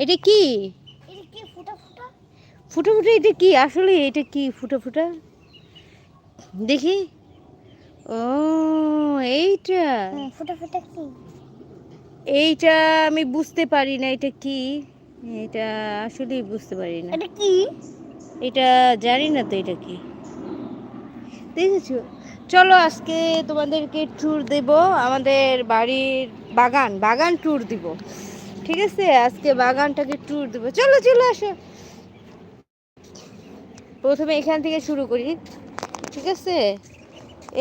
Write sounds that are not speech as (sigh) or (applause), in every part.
এটা কি? ফুটা ফুটা? এটা কি? আসলে এটা কি ফুটো ফুটা? দেখি। ও এইটা। ফুটা ফুটা কি? এইটা আমি বুঝতে পারি না এটা কি? এটা আসলেই বুঝতে পারি না। এটা কি? এটা জানি না তো এটা কি। দেখেছ? চলো আজকে তোমাদেরকে ট্যুর দেব আমাদের বাড়ির বাগান বাগান ট্যুর দিব। ঠিক আছে? আজকে বাগানটাকে ট্যুর দেবো। চলো চলো আসো। প্রথমে এখান থেকে শুরু করি। ঠিক আছে?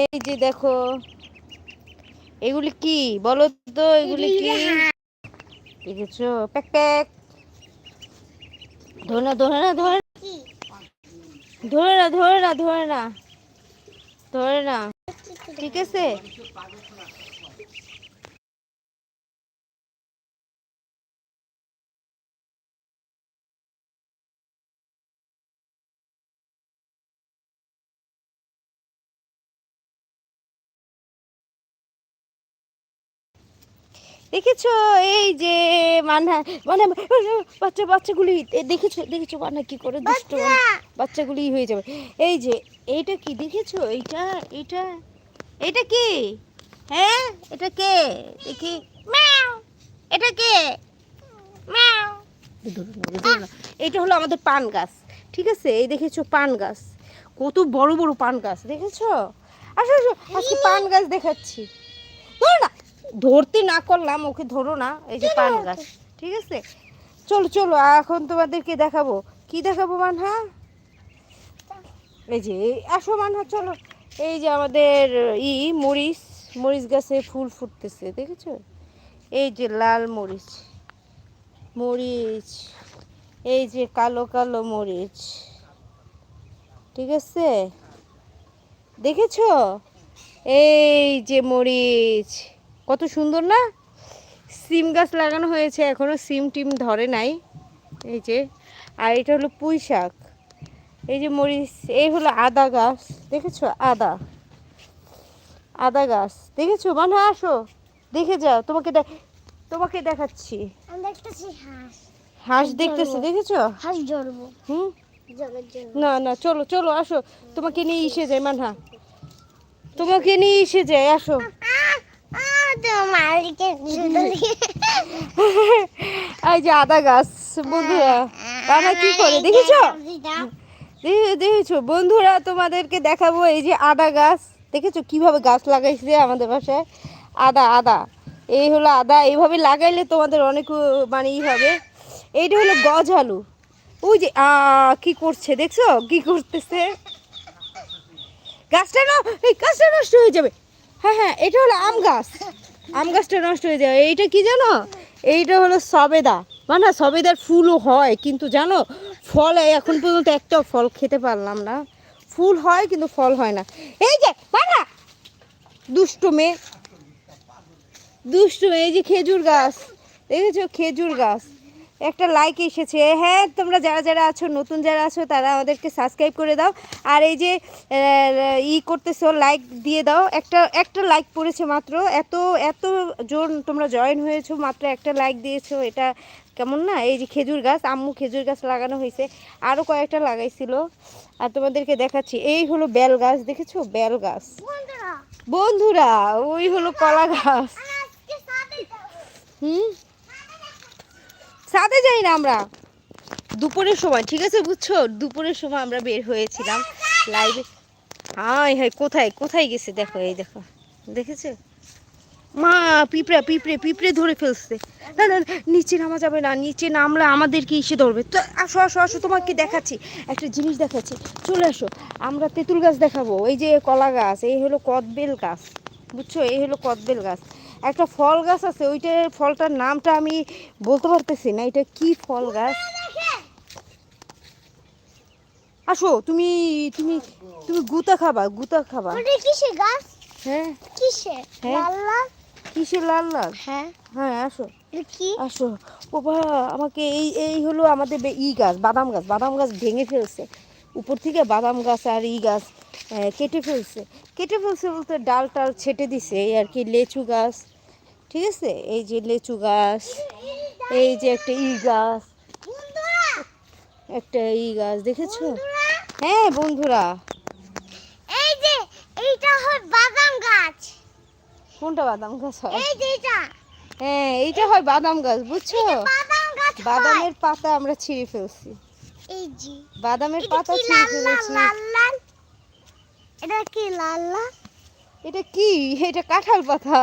এই যে দেখো, এগুলি কি? বলো তো, এগুলি কি? দেখেছ? Pack pack. ধরে না ধরে না ধরে ধরে না ধরে না ধরে না ধরে না ঠিক আছে? দেখেছ? এই যে মানা মানে বাচ্চা বাচ্চাগুলি দেখেছ দেখেছ মানা কি করে দুষ্ট বাচ্চাগুলি হয়ে যাবে। এই যে এইটা কি দেখেছ? এইটা এইটা এটা কি? হ্যাঁ? এটা কে? দেখি। এটা কে। এইটা হলো আমাদের পান গাছ ঠিক আছে? এই দেখেছ পান গাছ। কত বড় বড় পান গাছ দেখেছ? আসো আসো আজকে পান গাছ দেখাচ্ছি। না ধরতে না করলাম ওকে ধরো না এই যে পান গাছ ঠিক আছে? চলো চলো এখন তোমাদেরকে দেখাবো। কি দেখাবো মানহা? এই যে আসো মানহা চলো। এই যে আমাদের ই মরিচ মরিচ গাছে ফুল ফুটতেছে দেখেছ? এই যে লাল মরিচ মরিচ এই যে কালো কালো মরিচ ঠিক আছে? দেখেছ? এই যে মরিচ কত সুন্দর না? সিম গাছ লাগানো হয়েছে এখনও সিম টিম ধরে নাই। এই যে আর এটা হলো পুঁই শাক। এই যে মরিচ এই হলো আদা গাছ দেখেছ? আদা। আদা গাছ দেখেছ? মানে আসো। দেখে যাও তোমাকে দেখ তোমাকে দেখাচ্ছি। হাঁস। দেখতেছি দেখেছ? হাঁস জড়বো হুম? না না চলো চলো আসো। তোমাকে নিয়ে এসে যাই মানহা। তোমাকে নিয়ে এসে যাই আসো। এই যে আদা গাছ বন্ধুরা তারা কি করে দেখেছ দেখেছ বন্ধুরা তোমাদেরকে দেখাবো এই যে আদা গাছ। দেখেছ কীভাবে গাছ লাগাইছে আমাদের বাসায়? আদা আদা। এই হলো আদা। এইভাবে লাগাইলে তোমাদের অনেক মানে ই হবে। এইটা হলো গজ আলু। ওই যে কি করছে দেখছ? কি করতেছে? গাছটা না এই গাছটা নষ্ট হয়ে যাবে। হ্যাঁ হ্যাঁ এটা হলো আম গাছ। আম গাছটা নষ্ট হয়ে যায়। এইটা কি জানো? এইটা হলো সবেদা। মানে সবেদার ফুলও হয়, কিন্তু জানো, ফল এখন পর্যন্ত একটাও ফল খেতে পারলাম না। ফুল হয়, কিন্তু ফল হয় না। এই যে বাবা দুষ্ট মেয়ে। দুষ্ট মেয়ে, এই যে খেজুর গাছ। দেখেছ? খেজুর গাছ। একটা লাইক এসেছে। হ্যাঁ তোমরা যারা যারা আছো নতুন যারা আছো তারা আমাদেরকে সাবস্ক্রাইব করে দাও। আর এই যে ই করতেছো লাইক দিয়ে দাও। একটা একটা লাইক পড়েছে মাত্র। এত এত জন তোমরা জয়েন হয়েছো মাত্র একটা লাইক দিয়েছ। এটা কেমন না? এই যে খেজুর গাছ আম্মু খেজুর গাছ লাগানো হয়েছে। আরও কয়েকটা লাগাইছিল। আর তোমাদেরকে দেখাচ্ছি। এই হলো বেল গাছ দেখেছ? বেল গাছ। বন্ধুরা। ওই হলো কলা গাছ। হুম? সাথে যাই না আমরা। দুপুরের সময় ঠিক আছে বুঝছ? দুপুরের সময় আমরা বের হয়েছিলাম লাইভে হাই হাই কোথায় কোথায় গেছে? দেখো এই দেখো। দেখেছ? মা পিঁপড়া পিঁপড়ে পিঁপড়ে ধরে ফেলছে। না না, নিচে নামা যাবে না নিচে নামলে আমাদেরকে এসে ধরবে। তো আসো আসো আসো তোমাকে দেখাচ্ছি। একটা জিনিস দেখাচ্ছি। চলে আসো আমরা তেঁতুল গাছ দেখাবো। এই যে কলা গাছ এই হলো কদবেল গাছ। বুঝছ? এই হলো কদবেল গাছ। একটা ফল গাছ আছে ওইটার ফলটার নামটা আমি বলতে পারতেছি না। এটা কি ফল গাছ? আসো তুমি তুমি তুমি গুতা খাবা গুতা খাবা। ওটা কিসে গাছ? হ্যাঁ। কিসে হ্যাঁ। লাল লাল? কিসের লাল লাল? হ্যাঁ। হ্যাঁ আসো। কি? আসো। বাবা আমাকে এই এই হলো আমাদের ই গাছ বাদাম গাছ। বাদাম গাছ ভেঙে ফেলছে। উপর থেকে বাদাম গাছ আর ই গাছ কেটে ফেলছে। কেটে ফেলছে বলতে ডাল টাল ছেটে দিছে এই আর কি লেচু গাছ। ঠিক আছে? এই যে লেচু গাছ এই যে একটা ই গাছ। একটা ই গাছ দেখেছ? হ্যাঁ বন্ধুরা। এই যে এইটা হয় বাদাম গাছ। কোনটা বাদাম গাছ হয়? এই যে এটা হ্যাঁ এইটা হয় বাদাম গাছ বুঝছ। বাদামের পাতা আমরা ছিঁড়ে ফেলছি। এই বাদামের পাতা ছিঁড়ে ফেলেছি। এটা কি লাল লাল? এটা কি? এটা কাঁঠাল পাতা।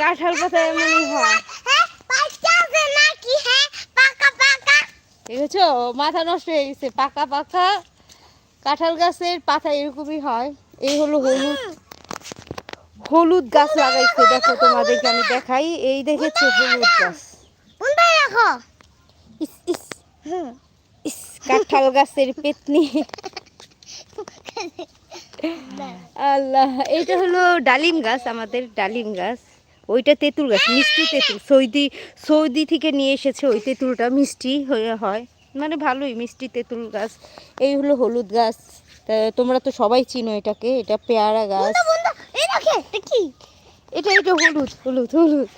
কাঁঠাল পাতা এমনই হয়। হ্যাঁ। হ্যাঁ পাকা পাকা দেখেছ? মাথা নষ্ট হয়ে গেছে। পাকা পাকা। কাঁঠাল গাছের পাতা এরকমই হয়। এই হলো হলুদ। হলুদ গাছ লাগাইছে। দেখো তোমাদেরকে আমি দেখাই। এই দেখেছ হলুদ গাছ। ইস কাঁঠাল গাছের পেতনি। আল্লাহ এটা হলো ডালিম গাছ আমাদের ডালিম গাছ। ওইটা তেঁতুল গাছ মিষ্টি তেঁতুল। সৌদি সৌদি থেকে নিয়ে এসেছে ওই তেঁতুলটা মিষ্টি হয়ে হয়। মানে ভালোই মিষ্টি তেঁতুল গাছ। এই হলো হলুদ গাছ। তোমরা তো সবাই চিনো এটাকে এটা পেয়ারা গাছ। কি? এটা এটা হলুদ হলুদ হলুদ।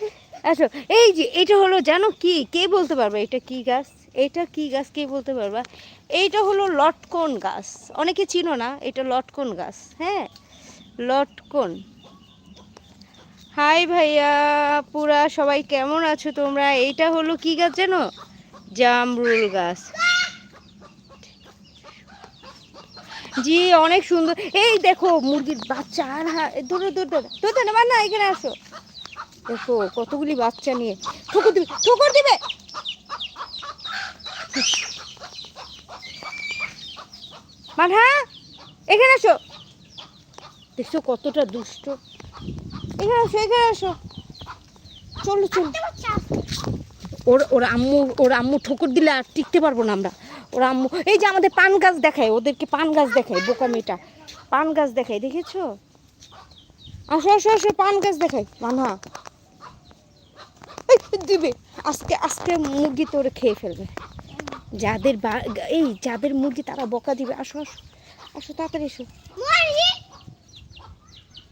আচ্ছা এই যে এটা হলো জানো কি? কে বলতে পারবে এটা কি গাছ? এটা কি গাছ কে বলতে পারবা এইটা হলো লটকন গাছ অনেকে চিনো না এটা লটকন গাছ হ্যাঁ লটকন হাই ভাইয়া পুরা সবাই কেমন আছো তোমরা এইটা হলো কি গাছ জানো জামরুল গাছ জি অনেক সুন্দর এই দেখো মুরগির বাচ্চা আর হ্যাঁ দৌড় দৌড় না না এখানে আসো দেখো কতগুলি বাচ্চা নিয়ে ঠুকুর দিবে ঠুকুর দিবে মানহা, এখানে আসো। দেখছ কতটা দুষ্ট। এখানে আসো এখানে আসো। চলো চলো। ওর ওর আম্মু ওর আম্মু ঠোকর দিলে আর টিকতে পারব না আমরা। ওর আম্মু, এই যে আমাদের পান গাছ দেখায়, ওদেরকে পান গাছ দেখায়, বোকা মেয়েটা। পান গাছ দেখায়, দেখেছ? আসো আসো আসো, পান গাছ দেখাই মানহা। দিবে। আজকে আজকে মুরগি তোরে খেয়ে ফেলবে। যাদের বা- এই যাদের মুরগি তারা বকা দিবে। আসো আসো আসো তাড়াতাড়ি এসো।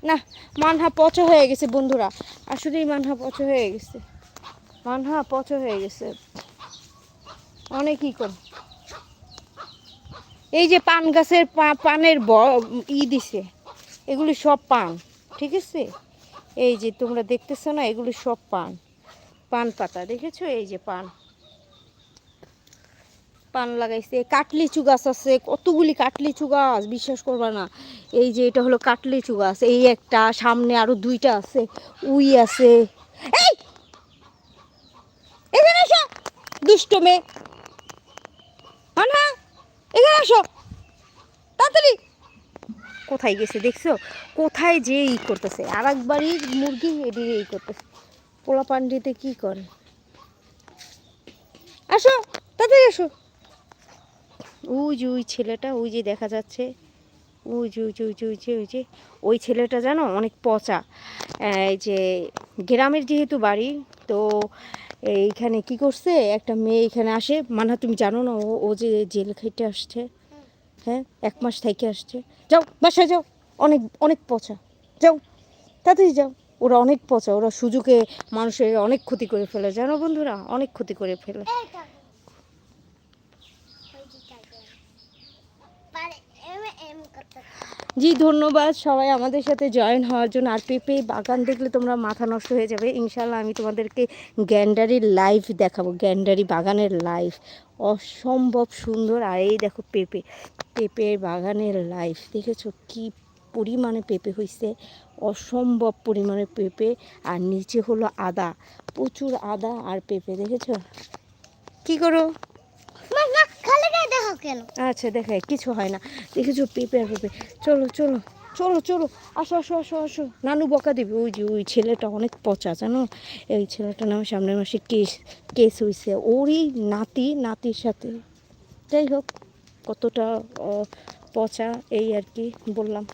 না মানহা পচা হয়ে গেছে বন্ধুরা। আসলেই মানহা পচা হয়ে গেছে। মানহা পচা হয়ে গেছে। অনেকই করে। এই যে পান গাছের পানের ব- ই দিছে এগুলি সব পান ঠিক আছে? এই যে তোমরা দেখতেছো না এগুলি সব পান। পান পাতা দেখেছ? এই যে পান। পান লাগাইছে। কাটলিচু গাছ আছে, কতগুলি কাটলিচু গাছ, বিশ্বাস করবা না। এই যে এটা হলো কাটলিচু গাছ, এই একটা, সামনে আরও দুইটা আছে, উই আছে। এখানে আসো! দুষ্ট মেয়ে। এখানে আসো। তাড়াতাড়ি। কোথায় গেছে দেখছ? কোথায় যে ই করতেছে? আর একবারই মুরগি এদিকে ই করতেছে। পোলা পান্ডিতে কি করে? আসো, তাড়াতাড়ি আসো। ওই যে ওই ছেলেটা ওই যে দেখা যাচ্ছে। ওই যে ওই যে ওই যে ওই যে ওই যে। ওই ছেলেটা জানো, অনেক পচা। এই যে গ্রামের যেহেতু বাড়ি, তো এইখানে কি করছে, একটা মেয়ে এখানে আসে। মানা তুমি জানো না, ও ও যে জেল খেটে আসছে। হ্যাঁ এক মাস থেকে আসছে। যাও, বাসায় যাও। অনেক অনেক পচা। যাও, তাড়াতাড়ি যাও। ওরা অনেক পচা। ওরা সুযোগে মানুষের অনেক ক্ষতি করে ফেলে। জানো বন্ধুরা, অনেক ক্ষতি করে ফেলে এইটা পারে এম এম করতে জি, ধন্যবাদ। সবাই আমাদের সাথে জয়েন হওয়ার জন্য। আর পেঁপে বাগান দেখলে তোমরা মাথা নষ্ট হয়ে যাবে। ইনশাল্লাহ আমি তোমাদেরকে গ্যান্ডারির লাইভ দেখাবো। গ্যান্ডারি বাগানের লাইভ অসম্ভব সুন্দর। আর এই দেখো পেঁপে। পেঁপের বাগানের লাইভ দেখেছ কি পরিমাণে পেঁপে হয়েছে অসম্ভব পরিমাণে পেঁপে। আর নিচে হলো আদা। প্রচুর আদা আর পেঁপে, দেখেছ? কি করো? আচ্ছা দেখায় কিছু হয় না। দেখেছ পেঁপে পেঁপে। চলো চলো চলো চলো, আসো আসো আসো আসো। নানু বকা দিবে, ওই যে, ওই ছেলেটা অনেক পচা, জানো? এই ছেলেটার নাম সামনের মাসে কেস কেস হয়েছে ওরই নাতি, নাতির সাথে। যাই হোক, কতটা পচা, এই আর কি, বললাম।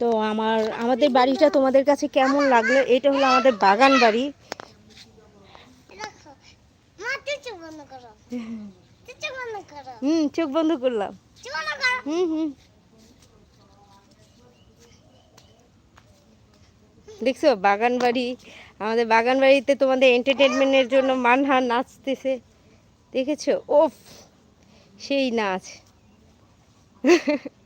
তো আমার, আমাদের বাড়িটা তোমাদের কাছে কেমন লাগল? এটা হলো আমাদের বাগান বাড়ি দেখো মা তুই চোখ হুম, চোখ বন্ধ করলাম। হুম হুম। দেখছ বাগান বাড়ি আমাদের বাগান বাড়িতে তোমাদের এন্টারটেনমেন্টের জন্য মানহা নাচতেছে। দেখেছ? ওফ, সেই নাচ। (laughs)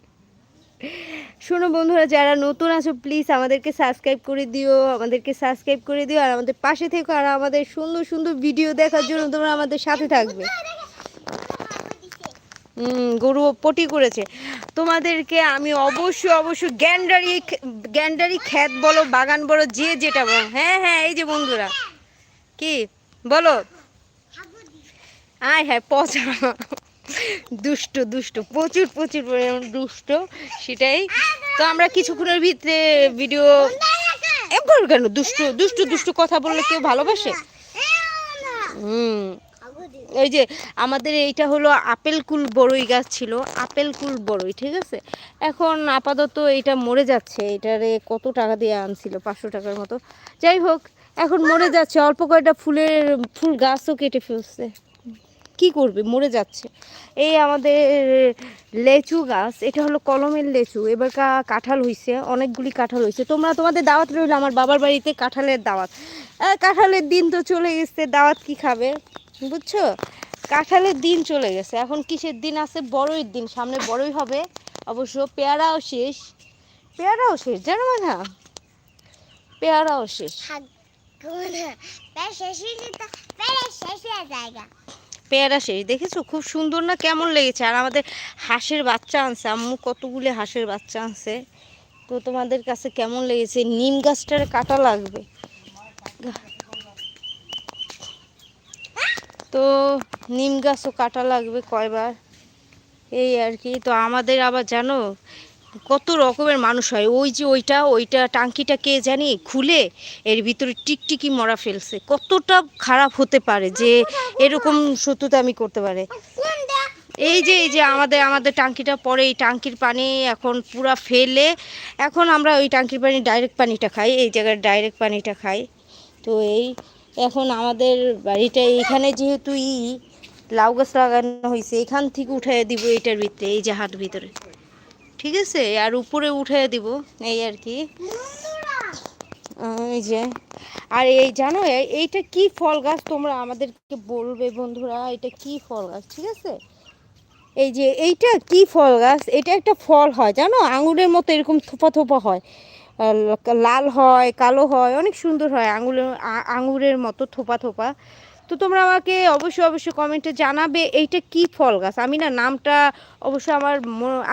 শোনো বন্ধুরা, যারা নতুন আছো প্লিজ আমাদেরকে সাবস্ক্রাইব করে দিও, আমাদেরকে সাবস্ক্রাইব করে দিও, আর আমাদের পাশে থেকো, আর আমাদের সুন্দর সুন্দর ভিডিও দেখার জন্য তোমরা আমাদের সাথে থাকবে। হুম, গরু পটি করেছে। তোমাদেরকে আমি অবশ্যই অবশ্যই গ্যান্ডারি গ্যান্ডারি খ্যাত বলো, বাগান বলো, যে যেটা বলো। হ্যাঁ হ্যাঁ এই যে বন্ধুরা। কি? বলো। আয় হ্যাঁ পচা। দুষ্ট দুষ্ট, প্রচুর প্রচুর পরিমাণ দুষ্ট, সেটাই। তো আমরা কিছুক্ষণের ভিতরে ভিডিও এবার কেন দুষ্ট দুষ্ট দুষ্ট কথা বললে কেউ ভালোবাসে? হুম। ওই যে আমাদের এইটা হলো আপেল কুল বড়ই গাছ ছিল, আপেল কুল বড়ই, ঠিক আছে? এখন আপাতত এটা মরে যাচ্ছে। এটারে কত টাকা দিয়ে আনছিল? পাঁচশো টাকার মতো। যাই হোক, এখন মরে যাচ্ছে। অল্প কয়টা ফুলের, ফুল গাছও কেটে ফেলছে। কি করবে? মরে যাচ্ছে। এই আমাদের লেচু গাছ, এটা হলো কলমের লেচু। এবার কাঁঠাল হইছে, অনেকগুলি কাঁঠাল হইছে। তোমরা তোমাদের দাওয়াত রইল আমার বাবার বাড়িতে কাঁঠালের দাওয়াত। কাঁঠালের দিন তো চলে গেছে, দাওয়াত কি খাবে? বুঝছ? কাঁঠালের দিন চলে গেছে। এখন কিসের দিন আছে? বড়ই দিন। সামনে বড়ই হবে, অবশ্য পেয়ারাও শেষ। পেয়ারাও শেষ, জানো না? পেয়ারাও শেষ। জায়গা পেয়ারা শেষ। দেখেছ? খুব সুন্দর না? কেমন লেগেছে? আর আমাদের হাঁসের বাচ্চা আনছে। আম্মু কতগুলি হাঁসের বাচ্চা আনছে। তো তোমাদের কাছে কেমন লেগেছে? নিম গাছটার কাটা লাগবে। তো নিম গাছও কাটা লাগবে কয়বার। এই আর কি। তো আমাদের আবার জানো কত রকমের মানুষ হয়। ওই যে ওইটা ওইটা টাঙ্কিটা কে জানি খুলে এর ভিতরে টিকটিকি মরা ফেলছে। কতটা খারাপ হতে পারে যে এরকম শত্রুতা আমি করতে পারে। এই যে এই যে আমাদের আমাদের টাঙ্কিটা পরে এই টাঙ্কির পানি এখন পুরা ফেলে, এখন আমরা ওই টাঙ্কির পানি ডাইরেক্ট পানিটা খাই, এই জায়গায় ডাইরেক্ট পানিটা খাই। তো এই এখন আমাদের বাড়িটা এইখানে যেহেতু ই, লাউ গাছ লাগানো হয়েছে এখান থেকে উঠে দিব এইটার ভিতরে, এই যে হাট ভিতরে। ঠিক আছে, আর উপরে উঠে দিব, এই আর কি। এই যে, আর এই জানো এইটা কি ফল গাছ তোমরা আমাদেরকে বলবে বন্ধুরা? এটা কি ফল গাছ, ঠিক আছে? এই যে, এইটা কি ফল গাছ? এটা একটা ফল হয়, জানো? আঙুরের মতো এরকম থোপা থোপা হয়। লাল হয়, কালো হয়, অনেক সুন্দর হয় আঙুরের আ- আঙুরের মতো থোপা থোপা। তো তোমরা আমাকে অবশ্যই অবশ্যই কমেন্টে জানাবে এইটা কি ফল গাছ? আমি না নামটা অবশ্য আমার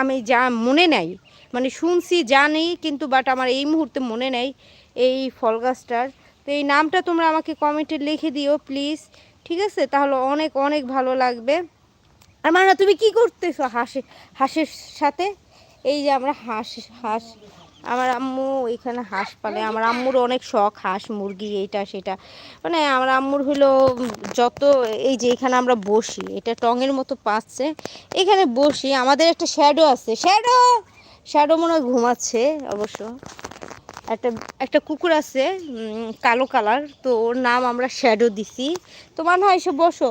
আমি যা মনে নাই। মানে শুনছি, জানি কিন্তু বাট আমার এই মুহূর্তে মনে নেই এই ফল গাছটার। তো এই নামটা তোমরা আমাকে কমেন্টে লিখে দিও প্লিজ ঠিক আছে? তাহলে অনেক অনেক ভালো লাগবে। আর মানে তুমি কি করতেছো হাঁসে, হাঁসের সাথে? এই যে আমরা হাঁস হাঁস আমার আম্মু এখানে হাঁস পালে। আমার আম্মুর অনেক শখ, হাঁস, মুরগি, এইটা, সেটা। মানে আমার আম্মুর হলো যত, এই যে এখানে আমরা বসি, এটা টঙের মতো পাচ্ছে। এখানে বসি, আমাদের একটা শ্যাডো আছে। শ্যাডো শ্যাডো মনে হয় ঘুমাচ্ছে অবশ্য। একটা একটা কুকুর আছে কালো কালার তো ওর নাম আমরা শ্যাডো দিছি। তো মনে হয় এসে বসো।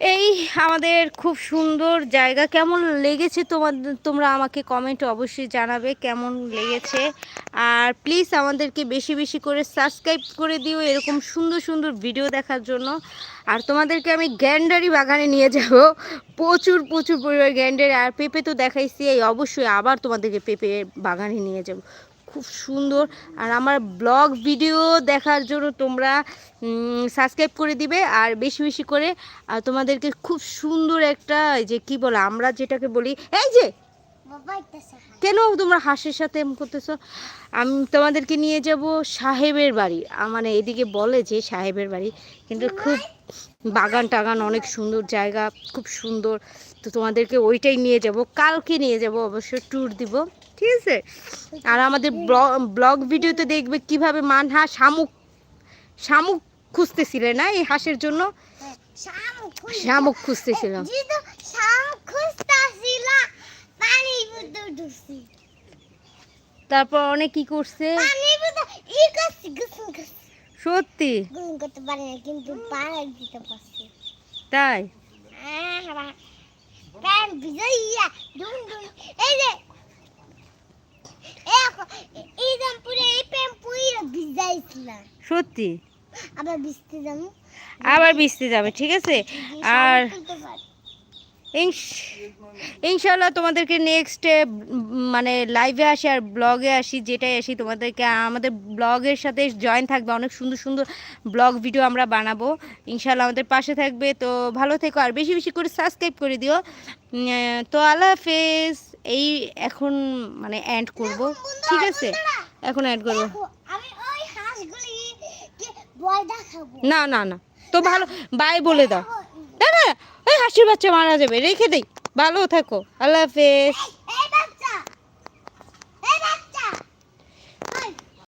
এই আমাদের খুব সুন্দর জায়গা। কেমন লেগেছে তোমার তোমরা আমাকে কমেন্ট অবশ্যই জানাবে কেমন লেগেছে। আর প্লিজ আমাদেরকে বেশি বেশি করে সাবস্ক্রাইব করে দিও এরকম সুন্দর সুন্দর ভিডিও দেখার জন্য। আর তোমাদেরকে আমি গ্যান্ডারি বাগানে নিয়ে যাব। প্রচুর প্রচুর পরিমাণ গ্যান্ডারি। আর পেঁপে তো দেখাইছি, এই অবশ্যই আবার তোমাদেরকে পেঁপে বাগানে নিয়ে যাব। খুব সুন্দর। আর আমার ব্লগ ভিডিও দেখার জন্য তোমরা সাবস্ক্রাইব করে দিবে। আর বেশি বেশি করে আর তোমাদেরকে খুব সুন্দর একটা যে কি বলে আমরা যেটাকে বলি এই যে! কেন তোমরা হাঁসের সাথে এম করতেছো? আমি তোমাদেরকে নিয়ে যাব সাহেবের বাড়ি। মানে এদিকে বলে যে সাহেবের বাড়ি। কিন্তু খুব বাগান টাগান অনেক সুন্দর জায়গা খুব সুন্দর। তো তোমাদেরকে ওইটাই নিয়ে যাব। কালকে নিয়ে যাব অবশ্যই ট্যুর দিব। ঠিক আছে? আর আমাদের ব্লগ ভিডিওতে দেখবে কীভাবে মানহা শামুক শামুক খুঁজতেছিলে না এই হাঁসের জন্য? শামুক শামুক খুঁজতেছিলাম। তারপর অনেক কি করছে? সত্যি? কিন্তু দিতে পারছি। তাই? আহা প্যান ভিজাইয়া ডুম ডুম এই যে এই দেখো এই দাম পুরে এই প্যান পুইরা না সত্যি? আবার বৃষ্টি যাব? আবার বৃষ্টি যাবে ঠিক আছে? আর ইনশ- ইনশাল্লাহ তোমাদেরকে নেক্সট মানে লাইভে আসি আর ব্লগে আসি যেটাই আসি তোমাদেরকে আমাদের ব্লগের সাথে জয়েন থাকবে। অনেক সুন্দর সুন্দর ব্লগ ভিডিও আমরা বানাবো। ইনশাল্লাহ আমাদের পাশে থাকবে। তো ভালো থেকো আর বেশি বেশি করে সাবস্ক্রাইব করে দিও। তো আল্লাহ হাফেজ। এই এখন মানে অ্যাড করব। ঠিক আছে? এখন অ্যাড করব। আমি ওই হাঁসগুলি ভয় দেখাবো। না না না তো ভালো বাই বলে দাও। না না ওই হাসির বাচ্চা মারা যাবে রেখে দেই। ভালো থাকো আল্লাহ হাফেজ।